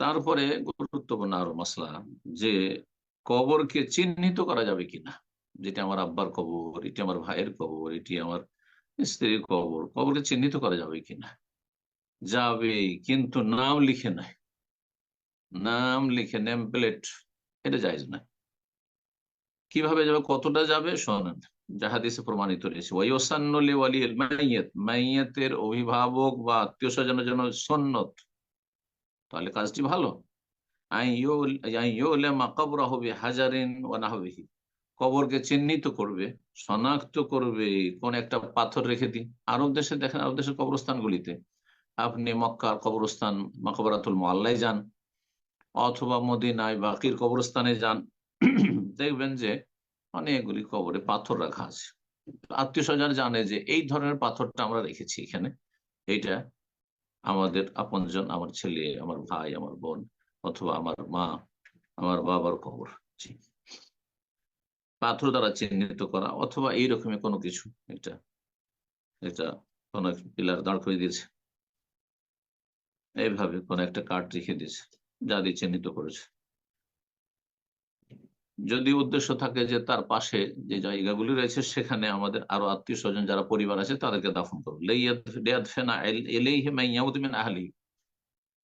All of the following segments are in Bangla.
তারপরে গুরুত্বপূর্ণ আরও মশলা যে কবরকে চিহ্নিত করা যাবে কিনা। যেটা আমার আব্বার কবর, এটি আমার ভাইয়ের কবর, এটি আমার স্ত্রীর কবর, কবরকে চিহ্নিত করা যাবে কিনা? যাবে, কিন্তু নাম লিখে নাই নাম লিখে নেম প্লেট এটা যাইজ না কীভাবে যাবে, কতটা যাবে, শোনেন। জাহাদিসে প্রমাণিত রয়েছে। ওয়াইসান্নলি ওয়ালি মাইয়াত। মাইয়াতের অভিভাবক বা আত্মীয় স্বজনের জন্য সন্নত তাহলে কাজটি ভালো। কবরকে চিহ্নিত করবে, শনাক্ত করবে, কোন একটা পাথর রেখে দিই আরব দেশে দেখেন, আরব দেশের কবরস্থানগুলিতে। আপনি মক্কার কবরস্থান, মকবরাতুল মোয়াল্লাই যান, অথবা মদিনায় বাকির কবরস্থানে যান। দেখবেন যে অনেকগুলি কবরে পাথর রাখা আছে। আত্মীয় স্বজন জানে যে এই ধরনের পাথরটা আমরা রেখেছি এখানে। এইটা আমাদের আপনজন, আমার ছেলে, আমার ভাই, আমার বোন অথবা আমার মা, আমার বাবার কবর। পাথর দ্বারা চিহ্নিত করা অথবা এই রকমের কোনো কিছু এটা। এটা কোন পিলার দাঁড় করে দিয়েছে। এইভাবে কোন একটা কার্ড রেখে দিয়েছে, যা দিয়ে চিহ্নিত করেছে। যদি উদ্দেশ্য থাকে যে তার পাশে যে জায়গাগুলি রয়েছে, সেখানে আমাদের আরও আত্মীয় স্বজন যারা পরিবার আছে, তাদেরকে দাফন করব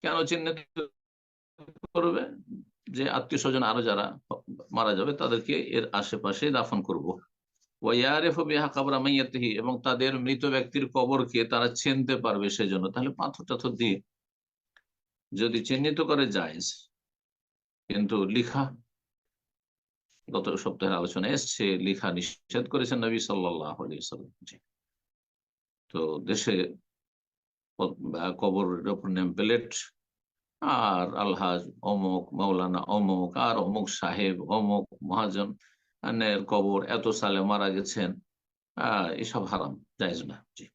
কেন চিহ্নিত করবে? যে আত্মীয় স্বজন আরও যারা মারা যাবে, তাদেরকে এর আশেপাশে দাফন করব। এবং তাদের মৃত ব্যক্তির কবরকে তারা চিনতে পারবে সেজন্য। তাহলে পাথর টাথর দিয়ে যদি চিহ্নিত করে যায় কিন্তু লিখা গত সপ্তাহের আলোচনা এসছে, লিখা নিষেধ করেছেন নবী সাল্লাহ তো দেশে কবরের ওপর নেম প্লেট আর আলহাজ অমুক মৌলানা অমুক, আর অমুক সাহেব, অমুক মহাজন কবর, এত সালে মারা গেছেন, আহ, এসব হারাম যাইজ না। জি।